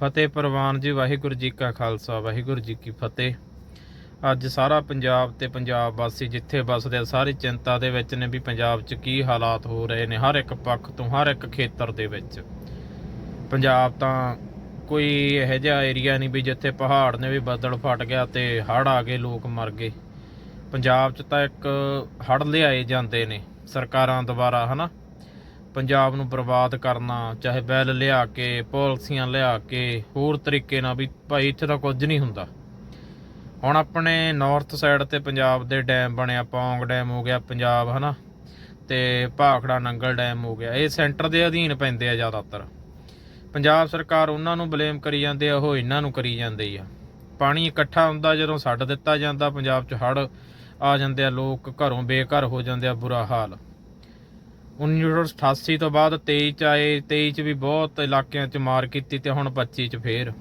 ਫਤਿਹ ਪ੍ਰਵਾਨ ਜੀ, ਵਾਹਿਗੁਰੂ ਜੀ ਕਾ ਖਾਲਸਾ, ਵਾਹਿਗੁਰੂ ਜੀ ਕੀ ਫਤਿਹ। ਅੱਜ ਸਾਰਾ ਪੰਜਾਬ ਤੇ ਪੰਜਾਬ ਵਾਸੀ ਜਿੱਥੇ ਵੱਸਦੇ ਆ, ਸਾਰੀ ਚਿੰਤਾ ਦੇ ਵਿੱਚ ਨੇ ਵੀ ਪੰਜਾਬ 'ਚ ਕੀ ਹਾਲਾਤ ਹੋ ਰਹੇ ਨੇ, ਹਰ ਇੱਕ ਪੱਖ ਤੋਂ, ਹਰ ਇੱਕ ਖੇਤਰ ਦੇ ਵਿੱਚ। ਪੰਜਾਬ ਤਾਂ ਕੋਈ ਇਹੋ ਜਿਹਾ ਏਰੀਆ ਨਹੀਂ ਵੀ ਜਿੱਥੇ ਪਹਾੜ ਨੇ ਵੀ ਬੱਦਲ ਫਟ ਗਿਆ ਤੇ ਹੜ੍ਹ ਆ ਗਏ, ਲੋਕ ਮਰ ਗਏ। ਪੰਜਾਬ 'ਚ ਤਾਂ ਇੱਕ ਹੜ੍ਹ ਲਿਆਏ ਜਾਂਦੇ ਨੇ, ਸਰਕਾਰਾਂ ਦੁਆਰਾ, ਹਨਾ? ਪੰਜਾਬ ਨੂੰ ਬਰਬਾਦ ਕਰਨਾ, ਚਾਹੇ ਬੈਲ ਲਿਆ ਕੇ, ਪਾਲਿਸੀਆਂ ਲਿਆ ਕੇ, ਹੋਰ ਤਰੀਕੇ ਨਾਲ ਵੀ ਭਾਈ ਇੱਥੇ ਤਾਂ ਕੁਝ ਨਹੀਂ ਹੁੰਦਾ। ਹੁਣ ਆਪਣੇ ਨਾਰਥ ਸਾਈਡ ਤੇ ਪੰਜਾਬ ਦੇ ਡੈਮ ਬਣਿਆ ਪੌਂਗ ਡੈਮ ਹੋ ਗਿਆ ਪੰਜਾਬ, ਹਨਾ? ਤੇ ਭਾਖੜਾ ਨੰਗਲ ਡੈਮ ਹੋ ਗਿਆ, ਇਹ ਸੈਂਟਰ ਦੇ ਅਧੀਨ ਪੈਂਦੇ ਆ ਜ਼ਿਆਦਾਤਰ। ਪੰਜਾਬ ਸਰਕਾਰ ਉਹਨਾਂ ਨੂੰ ਬਲੇਮ ਕਰੀ ਜਾਂਦੇ ਆ, ਉਹ ਇਹਨਾਂ ਨੂੰ ਕਰੀ ਜਾਂਦੇ ਆ। ਪਾਣੀ ਇਕੱਠਾ ਹੁੰਦਾ, ਜਦੋਂ ਛੱਡ ਦਿੱਤਾ ਜਾਂਦਾ, ਪੰਜਾਬ 'ਚ ਹੜ੍ਹ ਆ ਜਾਂਦੇ ਆ, ਲੋਕ ਘਰੋਂ ਬੇਘਰ ਹੋ ਜਾਂਦੇ ਆ, ਬੁਰਾ ਹਾਲ। 1988 ਤੋਂ ਬਾਅਦ 23 ਚ ਆਏ 23 ਚ ਵੀ ਬਹੁਤ ਇਲਾਕਿਆਂ 'ਚ ਮਾਰ ਕੀਤੀ ਤੇ ਹੁਣ 25 ਚ ਫੇਰ।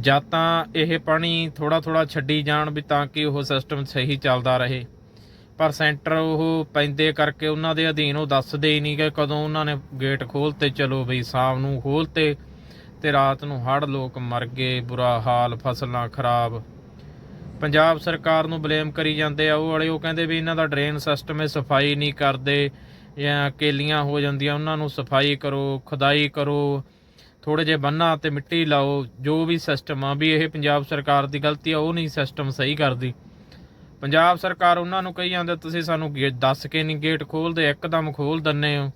ਜਾਂ ਤਾਂ ਇਹ ਪਾਣੀ ਥੋੜਾ ਥੋੜਾ ਛੱਡੀ ਜਾਣ ਵੀ ਤਾਂ ਕਿ ਉਹ ਸਿਸਟਮ ਸਹੀ ਚੱਲਦਾ ਰਹੇ। ਪਰ ਸੈਂਟਰ ਉਹ ਪੈਂਦੇ ਕਰਕੇ ਉਹਨਾਂ ਦੇ ਅਧੀਨ ਉਹ ਦੱਸਦੇ ਹੀ ਨਹੀਂ ਕਿ ਕਦੋਂ ਉਹਨਾਂ ਨੇ ਗੇਟ ਖੋਲਤੇ ਚਲੋ ਬਈ ਸ਼ਾਮ ਨੂੰ ਖੋਲਤੇ ਤੇ ਰਾਤ ਨੂੰ ਹੜ ਲੋਕ ਮਰ ਗਏ, ਬੁਰਾ ਹਾਲ, ਫਸਲਾਂ ਖਰਾਬ। ਪੰਜਾਬ ਸਰਕਾਰ ਨੂੰ ਬਲੇਮ ਕਰੀ ਜਾਂਦੇ ਆ, ਉਹ ਵਾਲੇ ਉਹ ਕਹਿੰਦੇ ਵੀ ਇਹਨਾਂ ਦਾ ਡਰੇਨ ਸਿਸਟਮ ਹੈ, ਸਫ਼ਾਈ ਨਹੀਂ ਕਰਦੇ ਜਾਂ ਕੇਲੀਆਂ ਹੋ ਜਾਂਦੀਆਂ, ਉਹਨਾਂ ਨੂੰ ਸਫ਼ਾਈ ਕਰੋ, ਖੁਦਾਈ ਕਰੋ ਥੋੜੇ ਜੇ ਬੰਨਾ ਤੇ ਮਿੱਟੀ ਲਾਓ, ਜੋ ਵੀ ਸਿਸਟਮ ਆ, ਵੀ ਇਹ ਪੰਜਾਬ ਸਰਕਾਰ ਦੀ ਗਲਤੀ ਆ, ਉਹ ਨਹੀਂ ਸਿਸਟਮ ਸਹੀ ਕਰਦੀ। ਪੰਜਾਬ ਸਰਕਾਰ ਉਹਨਾਂ ਨੂੰ ਕਹੀ ਜਾਂਦੇ, ਤੁਸੀਂ ਸਾਨੂੰ ਗੇ- ਦੱਸ ਕੇ ਨਹੀਂ ਗੇਟ ਖੋਲਦੇ, ਇੱਕਦਮ ਖੋਲ ਦਿੰਨੇ ਹੋ।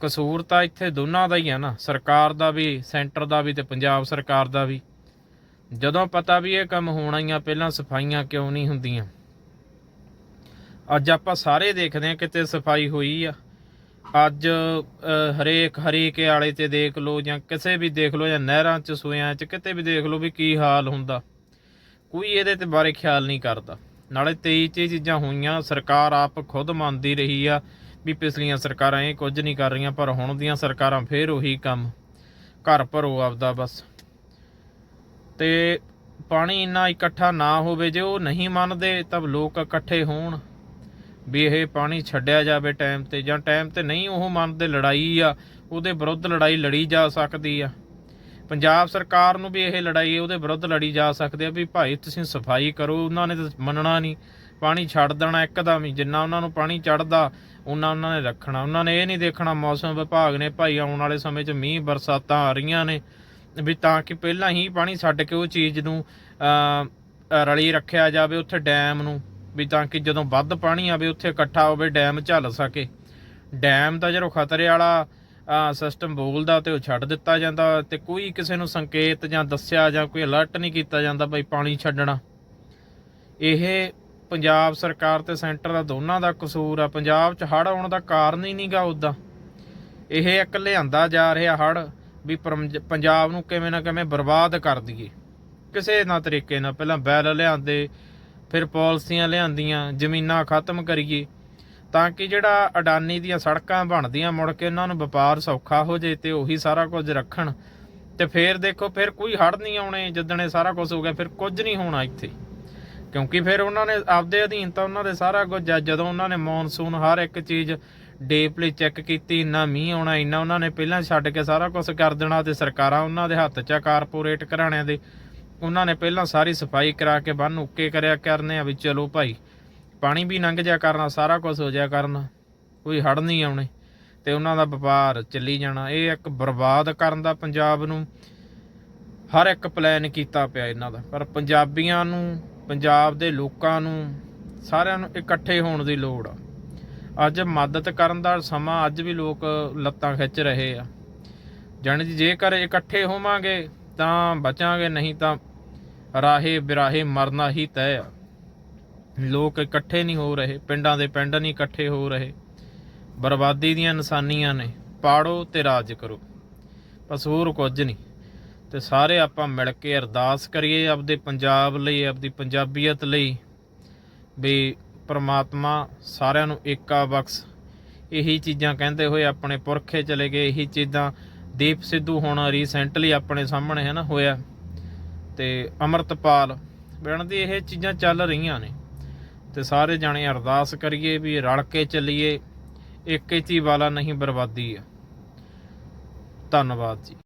ਕਸੂਰ ਤਾਂ ਇੱਥੇ ਦੋਨਾਂ ਦਾ ਹੀ ਆ ਨਾ, ਸਰਕਾਰ ਦਾ ਵੀ, ਸੈਂਟਰ ਦਾ ਵੀ ਤੇ ਪੰਜਾਬ ਸਰਕਾਰ ਦਾ ਵੀ। ਜਦੋਂ ਪਤਾ ਵੀ ਇਹ ਕੰਮ ਹੋਣਾ ਹੀ ਆ, ਪਹਿਲਾਂ ਸਫਾਈਆਂ ਕਿਉਂ ਨਹੀਂ ਹੁੰਦੀਆਂ? ਅੱਜ ਆਪਾਂ ਸਾਰੇ ਦੇਖਦੇ ਆ ਕਿਤੇ ਸਫ਼ਾਈ ਹੋਈ ਆ। ਅੱਜ ਹਰੇਕ ਹਰੇਕ ਆਲੇ ਤੇ ਦੇਖ ਲਓ ਜਾਂ ਕਿਸੇ ਵੀ ਦੇਖ ਲਓ ਜਾਂ ਨਹਿਰਾਂ 'ਚ, ਸੂਇਆਂ 'ਚ, ਕਿਤੇ ਵੀ ਦੇਖ ਲਓ ਵੀ ਕੀ ਹਾਲ ਹੁੰਦਾ। ਕੋਈ ਇਹਦੇ ਤੇ ਬਾਰੇ ਖਿਆਲ ਨਹੀਂ ਕਰਦਾ। ਨਾਲੇ 23 ਚ ਇਹ ਚੀਜ਼ਾਂ ਹੋਈਆਂ, ਸਰਕਾਰ ਆਪ ਖੁਦ ਮੰਨਦੀ ਰਹੀ ਆ ਵੀ ਪਿਛਲੀਆਂ ਸਰਕਾਰਾਂ ਇਹ ਕੁਝ ਨਹੀਂ ਕਰ ਰਹੀਆਂ, ਪਰ ਹੁਣ ਦੀਆਂ ਸਰਕਾਰਾਂ ਫੇਰ ਉਹੀ ਕੰਮ। ਘਰ ਭਰੋ ਆਪਦਾ ਬਸ। ਤੇ ਪਾਣੀ ਇੰਨਾ ਇਕੱਠਾ ਨਾ ਹੋਵੇ ਜੇ ਉਹ ਨਹੀਂ ਮੰਨਦੇ ਤਾਂ ਲੋਕ ਇਕੱਠੇ ਹੋਣ। ਵੀ ਇਹ ਪਾਣੀ ਛੱਡਿਆ ਜਾਵੇ ਟਾਈਮ ਤੇ ਜਾਂ ਟਾਈਮ ਤੇ ਨਹੀਂ ਉਹ ਮੰਨਦੇ, ਲੜਾਈ ਆ, ਉਹਦੇ ਵਿਰੁੱਧ ਲੜਾਈ ਲੜੀ ਜਾ ਸਕਦੀ ਆ। ਪੰਜਾਬ ਸਰਕਾਰ ਨੂੰ ਵੀ ਇਹ ਲੜਾਈ, ਉਹਦੇ ਵਿਰੁੱਧ ਲੜੀ ਜਾ ਸਕਦੀ ਆ ਵੀ ਭਾਈ ਤੁਸੀਂ ਸਫ਼ਾਈ ਕਰੋ, ਉਹਨਾਂ ਨੇ ਤਾਂ ਮੰਨਣਾ ਨਹੀਂ। ਪਾਣੀ ਛੱਡ ਦੇਣਾ ਇੱਕਦਮ ਹੀ, ਜਿੰਨਾ ਉਹਨਾਂ ਨੂੰ ਪਾਣੀ ਚੜਦਾ ਉਹਨਾਂ ਉਹਨਾਂ ਨੇ ਰੱਖਣਾ। ਉਹਨਾਂ ਨੇ ਇਹ ਨਹੀਂ ਦੇਖਣਾ ਮੌਸਮ ਵਿਭਾਗ ਨੇ ਭਾਈ ਆਉਣ ਵਾਲੇ ਸਮੇਂ 'ਚ ਮੀਂਹ ਬਰਸਾਤਾਂ ਆ ਰਹੀਆਂ ਨੇ। ਵੀ ਤਾਂ ਕਿ ਪਹਿਲਾਂ ਹੀ ਪਾਣੀ ਛੱਡ ਕੇ ਉਹ ਚੀਜ਼ ਨੂੰ ਰਲੀ ਰੱਖਿਆ ਜਾਵੇ ਉੱਥੇ ਡੈਮ ਨੂੰ, ਵੀ ਤਾਂ ਕਿ ਜਦੋਂ ਵੱਧ ਪਾਣੀ ਆਵੇ ਉੱਥੇ ਇਕੱਠਾ ਹੋਵੇ ਡੈਮ ਝੱਲ ਸਕੇ। ਡੈਮ ਦਾ ਜਦੋਂ ਖਤਰੇ ਵਾਲਾ ਸਿਸਟਮ ਬੋਲਦਾ ਤੇ ਉਹ ਛੱਡ ਦਿੱਤਾ ਜਾਂਦਾ ਤੇ ਕੋਈ ਕਿਸੇ ਨੂੰ ਸੰਕੇਤ ਜਾਂ ਦੱਸਿਆ ਜਾਂ ਕੋਈ ਅਲਰਟ ਨਹੀਂ ਕੀਤਾ ਜਾਂਦਾ ਬਈ ਪਾਣੀ ਛੱਡਣਾ। ਇਹ ਪੰਜਾਬ ਸਰਕਾਰ ਤੇ ਸੈਂਟਰ ਦਾ ਦੋਨਾਂ ਦਾ ਕਸੂਰ ਆ। ਪੰਜਾਬ 'ਚ ਹੜ੍ਹ ਆਉਣ ਦਾ ਕਾਰਨ ਹੀ ਨਹੀਂਗਾ ਉਦਾਂ। ਇਹ ਇੱਕ ਲਿਆਂਦਾ ਜਾ ਰਿਹਾ ਹੜ੍ਹ। ਵੀ ਪਰਮ- ਪੰਜਾਬ ਨੂੰ ਕਿਵੇਂ ਨਾ ਕਿਵੇਂ ਬਰਬਾਦ ਕਰ ਦਈਏ ਕਿਸੇ ਨਾ ਤਰੀਕੇ ਨਾਲ ਪਹਿਲਾਂ ਬੈਲ ਲਿਆਂਦੇ, ਫਿਰ ਪਾਲਿਸੀਆਂ ਲਿਆਂਦੀਆਂ, ਜ਼ਮੀਨਾਂ ਖਤਮ ਕਰੀਏ, ਤਾਂ ਕਿ ਜਿਹੜਾ ਅਡਾਨੀ ਦੀਆਂ ਸੜਕਾਂ ਬਣਦੀਆਂ, ਮੁੜ ਕੇ ਉਹਨਾਂ ਨੂੰ ਵਪਾਰ ਸੌਖਾ ਹੋ ਜੇ ਤੇ ਉਹੀ ਸਾਰਾ ਕੁਝ ਰੱਖਣ ਤੇ ਫਿਰ ਦੇਖੋ, ਫਿਰ ਕੋਈ ਹੜ ਨਹੀਂ ਆਉਣੇ, ਜਿੱਦਣ ਇਹ ਸਾਰਾ ਕੁਝ ਹੋ ਗਿਆ, ਫਿਰ ਕੁਝ ਨਹੀਂ ਹੋਣਾ ਇੱਥੇ ਕਿਉਂਕਿ ਫਿਰ ਉਹਨਾਂ ਨੇ ਆਪਦੇ ਅਧੀਨ ਤਾਂ ਉਹਨਾਂ ਦੇ ਸਾਰਾ ਕੁਝ ਆ। ਜਦੋਂ ਉਹਨਾਂ ਨੇ ਮੌਨਸੂਨ ਹਰ ਇੱਕ ਚੀਜ਼ ਡੀਪਲੀ ਚੈੱਕ ਕੀਤੀ, ਇੰਨਾ ਮੀਂਹ ਆਉਣਾ, ਇੰਨਾ ਉਹਨਾਂ ਨੇ ਪਹਿਲਾਂ ਛੱਡ ਕੇ ਸਾਰਾ ਕੁਝ ਕਰ ਦੇਣਾ ਤੇ ਸਰਕਾਰਾਂ ਉਹਨਾਂ ਦੇ ਹੱਥ 'ਚ ਆ ਕਾਰਪੋਰੇਟ ਘਰਾਣਿਆਂ ਦੇ। ਉਹਨਾਂ ਨੇ ਪਹਿਲਾਂ ਸਾਰੀ ਸਫ਼ਾਈ ਕਰਾ ਕੇ ਬੰਨ ਉੱਕੇ ਕਰਿਆ ਕਰਨੇ ਆ ਵੀ ਚਲੋ ਭਾਈ, ਪਾਣੀ ਵੀ ਲੰਘ ਜਾ ਕਰਨਾ, ਸਾਰਾ ਕੁਝ ਹੋ ਜਾ ਕਰਨਾ, ਕੋਈ ਹੜ ਨਹੀਂ ਆਉਣੇ ਤੇ ਉਹਨਾਂ ਦਾ ਵਪਾਰ ਚੱਲੀ ਜਾਣਾ। ਇਹ ਇੱਕ ਬਰਬਾਦ ਕਰਨ ਦਾ ਪੰਜਾਬ ਨੂੰ ਹਰ ਇੱਕ ਪਲਾਨ ਕੀਤਾ ਪਿਆ ਇਹਨਾਂ ਦਾ। ਪਰ ਪੰਜਾਬੀਆਂ ਨੂੰ, ਪੰਜਾਬ ਦੇ ਲੋਕਾਂ ਨੂੰ, ਸਾਰਿਆਂ ਨੂੰ ਇਕੱਠੇ ਹੋਣ ਦੀ ਲੋੜ ਆ। ਅੱਜ ਮਦਦ ਕਰਨ ਦਾ ਸਮਾਂ, ਅੱਜ ਵੀ ਲੋਕ ਲੱਤਾਂ ਖਿੱਚ ਰਹੇ ਆ। ਜਾਣੀ ਜੀ ਜੇਕਰ ਇਕੱਠੇ ਹੋਵਾਂਗੇ ਤਾਂ ਬਚਾਂਗੇ, ਨਹੀਂ ਤਾਂ ਰਾਹੇ ਬਿਰਾਹੇ ਮਰਨਾ ਹੀ ਤੈਅ ਆ। ਲੋਕ ਇਕੱਠੇ ਨਹੀਂ ਹੋ ਰਹੇ, ਪਿੰਡਾਂ ਦੇ ਪਿੰਡ ਨਹੀਂ ਇਕੱਠੇ ਹੋ ਰਹੇ। ਬਰਬਾਦੀ ਦੀਆਂ ਨਿਸ਼ਾਨੀਆਂ ਨੇ, ਪਾੜੋ ਤੇ ਰਾਜ ਕਰੋ। ਬਸ ਹੋਰ ਕੁਝ ਨਹੀਂ। ਤੇ ਸਾਰੇ ਆਪਾਂ ਮਿਲ ਕੇ ਅਰਦਾਸ ਕਰੀਏ ਆਪਦੇ ਪੰਜਾਬ ਲਈ, ਆਪਦੀ ਪੰਜਾਬੀਅਤ ਲਈ, ਵੀ ਪਰਮਾਤਮਾ ਸਾਰਿਆਂ ਨੂੰ ਏਕਾ ਬਖਸ਼। ਇਹੀ ਚੀਜ਼ਾਂ ਕਹਿੰਦੇ ਹੋਏ ਆਪਣੇ ਪੁਰਖੇ ਚਲੇ ਗਏ। ਇਹੀ ਚੀਜ਼ਾਂ ਦੀਪ ਸਿੱਧੂ ਹੁਣ ਰੀਸੈਂਟਲੀ ਆਪਣੇ ਸਾਹਮਣੇ ਹੈ ਨਾ ਹੋਇਆ। ਤੇ ਅਮਰਤਪਾਲ ਬਣ ਦੀ ਇਹ ਚੀਜ਼ਾਂ ਚੱਲ ਰਹੀਆਂ ਨੇ। ਤੇ ਸਾਰੇ ਜਾਣੇ ਅਰਦਾਸ ਕਰੀਏ ਵੀ ਰਲ ਕੇ ਚੱਲੀਏ। ਇੱਕ ਹੀ ਵਾਲਾ ਨਹੀਂ ਬਰਬਾਦੀ ਆ। ਧੰਨਵਾਦ ਜੀ।